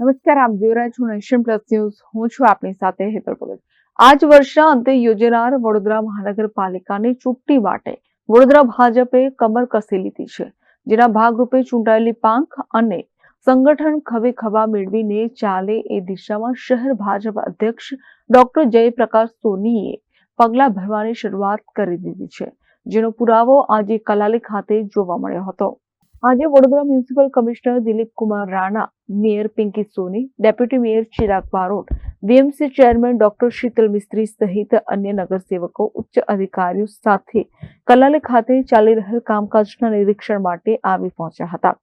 નમસ્કાર, આપ જોઈ રહ્યા છો નેશન પ્લસ ન્યૂઝ. હું છું આપની સાથે હેતલ ભગત. આજ વર્ષના અંતે યોજાનાર વડોદરા મહાનગરપાલિકાની ચૂંટણી માટે વડોદરા ભાજપે કમર કસી લીધી છે, જેના ભાગરૂપે ચૂંટાયેલી પાંખ અને સંગઠન ખભે ખભા મેળવીને ચાલે એ દિશામાં શહેર ભાજપ અધ્યક્ષ ડોક્ટર જયપ્રકાશ સોનીએ પગલા ભરવાની શરૂઆત કરી દીધી છે, જેનો પુરાવો આજે કલાલી ખાતે જોવા મળ્યો હતો. આજે Vadodara municipal commissioner Dilip Kumar Rana, mayor Pinky Soni, deputy mayor Chirag Barot, VMC chairman doctor Shital Mistry સહિત અન્ય નગરસેવકો, ઉચ્ચ અધિકારીઓ સાથે કલાલે ખાતે ચાલી રહેલ કામકાજના નિરીક્ષણ માટે આવી પહોંચ્યા હતા.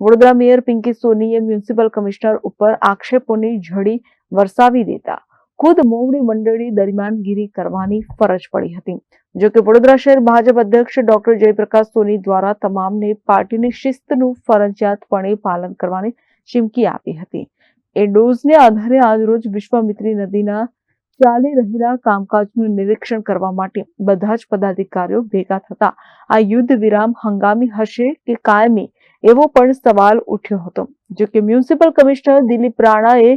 વડોદરા મેયર પિંકી સોનીએ મ્યુનિસિપલ કમિશનર ઉપર આક્ષેપોની ઝડી વરસાવી દેતા ખુદ મોવડી મંડળી દરમિયાનગીરી કરવાની ફરજ પડી હતી. જોકે વડોદરા શહેર ભાજપ અધ્યક્ષ ડોક્ટર જયપ્રકાશ સોની દ્વારા તમામને પાર્ટીની શિસ્તનું ફરજિયાતપણે પાલન કરવાની ચીમકી આપી હતી. એ ડોઝને આધારે આજરોજ વિશ્વામિત્રી નદીના ચાલી રહેલા કામકાજનું નિરીક્ષણ કરવા માટે બધા જ પદાધિકારીઓ ભેગા થતા આ યુદ્ધ વિરામ હંગામી હશે કે કાયમી એવો પણ સવાલ ઉઠ્યો હતો. જો કે મ્યુનિસિપલ કમિશનર દિલીપ રાણાએ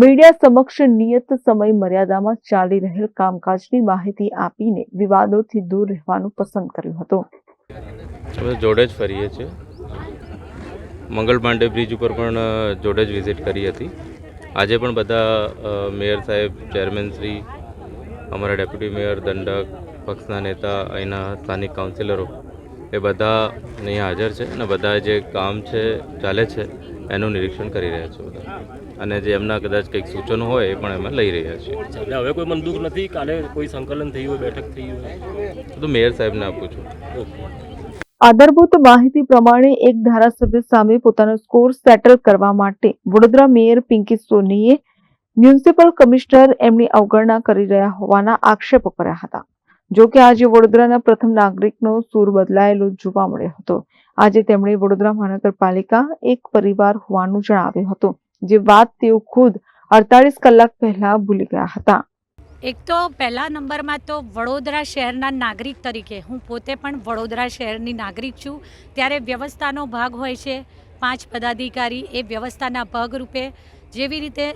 મીડિયા સમક્ષ નિયત સમય મર્યાદામાં ચાલી રહેલ કામકાજની માહિતી આપીને વિવાદોથી દૂર રહેવાનું પસંદ કર્યું હતું. જોડે જ ફરીએ છીએ. મંગલ પાંડે બ્રિજ ઉપર પણ જોડે જ વિઝિટ કરી હતી. આજે પણ બધા મેયર સાહેબ, ચેરમેન શ્રી, અમારા ડેપ્યુટી મેયર, દંડક, પક્ષના નેતા, અહીંના સ્થાનિક કાઉન્સિલરો, એ બધા અહીંયા હાજર છે અને બધા જે કામ છે, ચાલે છે, એનું નિરીક્ષણ કરી રહ્યા છે બધા. અને જે એમના કદાચ કંઈક સૂચનો હોય એ પણ અમે લઈ રહ્યા છીએ હવે કોઈ મનદુખ નથી કાલે કોઈ સંકલન થયું હોય બેઠક થઈ હોય? તો મેયર સાહેબને આપું છું. આધારભૂત માહિતી પ્રમાણે એક ધારાસભ્ય સામે પોતાનો સ્કોર સેટલ કરવા માટે વડોદરા મેયર પિંકી સોનીએ મ્યુનિસિપલ કમિશનર એમની અવગણના કરી રહ્યા હોવાના આક્ષેપો કર્યા હતા. જો કે આજે વડોદરાના પ્રથમ નાગરિકનો સૂર બદલાયેલો જોવા મળ્યો હતો. આજે તેમણે વડોદરા મહાનગરપાલિકા એક પરિવાર હોવાનું જણાવ્યું હતું. જે વાત તેઓ ખુદ અડતાલીસ કલાક પહેલા ભૂલી ગયા હતા. એક તો પહેલા નંબરમાં તો વડોદરા શહેરના નાગરિક તરીકે, હું પોતે પણ વડોદરા શહેરની નાગરિક છું, ત્યારે વ્યવસ્થાનો ભાગ હોય છે. પાંચ પદાધિકારી એ વ્યવસ્થાના ભાગરૂપે જેવી રીતે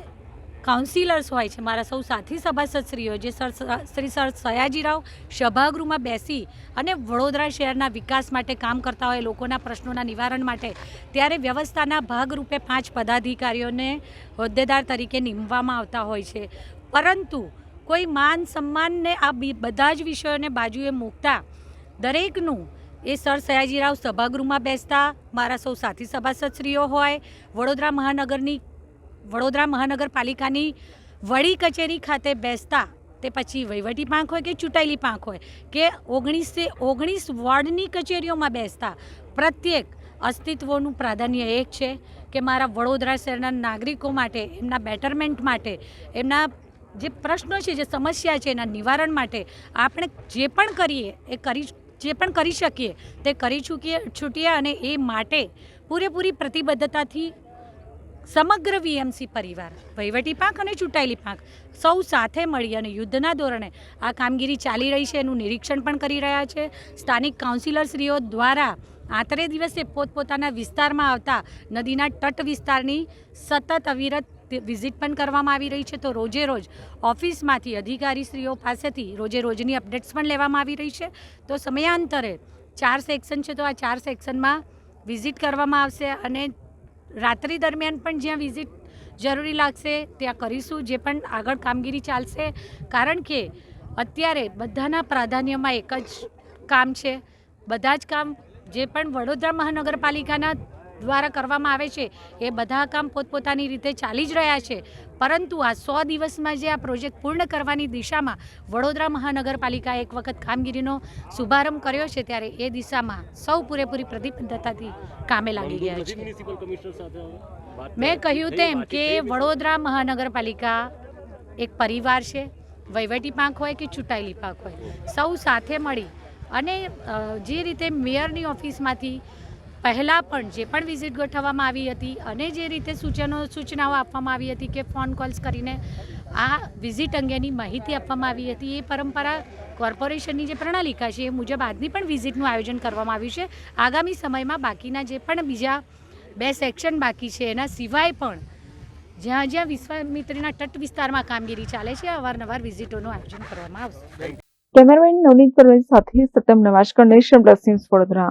કાઉન્સિલર્સ હોય છે. મારા સૌ સાથી સભાસદશ્રીઓ, જે સર શ્રી સર સયાજીરાવ સભાગૃહમાં બેસી અને વડોદરા શહેરના વિકાસ માટે કામ કરતા હોય, લોકોના પ્રશ્નોના નિવારણ માટે, ત્યારે વ્યવસ્થાના ભાગરૂપે પાંચ પદાધિકારીઓને હોદ્દેદાર તરીકે નીમવામાં આવતા હોય છે. પરંતુ કોઈ માન સન્માનને આ બધા જ વિષયોને બાજુએ મૂકતા દરેકનું એ સર સયાજીરાવ સભાગૃહમાં બેસતા, મારા સૌ સાથી સભાસદશ્રીઓ હોય, વડોદરા મહાનગરની વડોદરા મહાનગરપાલિકાની વડી કચેરી ખાતે બેસતા તે પછી વહીવટી પાંખ હોય કે ચૂંટાયેલી પાંખ હોય કે ઓગણીસે ઓગણીસ વોર્ડની કચેરીઓમાં બેસતા પ્રત્યેક અસ્તિત્વનું પ્રાધાન્ય એક છે કે મારા વડોદરા શહેરના નાગરિકો માટે, એમના બેટરમેન્ટ માટે, એમના જે પ્રશ્નો છે, જે સમસ્યા છે, એના નિવારણ માટે આપણે જે પણ કરીએ, એ કરી જે પણ કરી શકીએ, તે કરી ચૂકીએ, છૂટીએ અને એ માટે પૂરેપૂરી પ્રતિબદ્ધતાથી સમગ્ર વીએમસી પરિવાર, વહીવટી પાંખ અને ચૂંટાયેલી પાંખ સૌ સાથે મળી અને યુદ્ધના ધોરણે આ કામગીરી ચાલી રહી છે એનું નિરીક્ષણ પણ કરી રહ્યા છે. સ્થાનિક કાઉન્સિલરશ્રીઓ દ્વારા આતરે દિવસે પોતપોતાના વિસ્તારમાં આવતા નદીના તટ વિસ્તારની સતત અવિરત વિઝિટ પણ કરવામાં આવી રહી છે. તો રોજે રોજ ઓફિસમાંથી અધિકારીશ્રીઓ પાસેથી રોજે રોજની અપડેટ્સ પણ લેવામાં આવી રહી છે. તો સમયાંતરે ચાર સેક્શન છે, તો આ ચાર સેક્શનમાં વિઝિટ કરવામાં આવશે અને રાત્રિ દરમિયાન પણ જ્યાં વિઝિટ જરૂરી લાગશે, ત્યાં કરીશું, જે પણ આગળ કામગીરી ચાલશે. કારણ કે અત્યારે બધાના પ્રાધાન્યમાં એક જ કામ છે. બધા જ કામ જે પણ વડોદરા મહાનગરપાલિકાના દ્વારા કરવામાં આવે છે. એ બધા કામ પોતપોતાની રીતે ચાલી જ રહ્યા છે. પરંતુ આ સો દિવસમાં જે આ પ્રોજેક્ટ પૂર્ણ કરવાની દિશામાં વડોદરા મહાનગરપાલિકાએ એક વખત કામગીરીનો શુભારંભ કર્યો છે ત્યારે એ દિશામાં સૌ પૂરેપૂરી પ્રતિબદ્ધતાથી કામે લાગી ગયા છે. મેં કહ્યું તેમ કે વડોદરા મહાનગરપાલિકા એક પરિવાર છે. વહીવટી પાંખ હોય કે ચૂંટાયેલી પાંખ હોય. સૌ સાથે મળી અને જે રીતે મેયરની ઓફિસમાંથી પહેલાં પણ જે પણ વિઝિટ ગોઠવવામાં આવી હતી અને જે રીતે સૂચનો સૂચનાઓ આપવામાં આવી હતી કે ફોન કોલ્સ કરીને આ વિઝિટ અંગેની માહિતી આપવામાં આવી હતી, એ પરંપરા કોર્પોરેશનની જે પ્રણાલિકા છે એ મુજબ આજની પણ વિઝિટનું આયોજન કરવામાં આવ્યું છે. આગામી સમયમાં બાકીના જે પણ બીજા બે સેક્શન બાકી છે, એના સિવાય પણ જ્યાં જ્યાં વિશ્વામિત્રીના તટ વિસ્તારમાં કામગીરી ચાલે છે, અવારનવાર વિઝિટોનું આયોજન કરવામાં આવશે. કેમેરામેન નવનીત પરવેજ સાથે સત્યમ નવાશકર નેશનલ પ્લસ વડોદરા.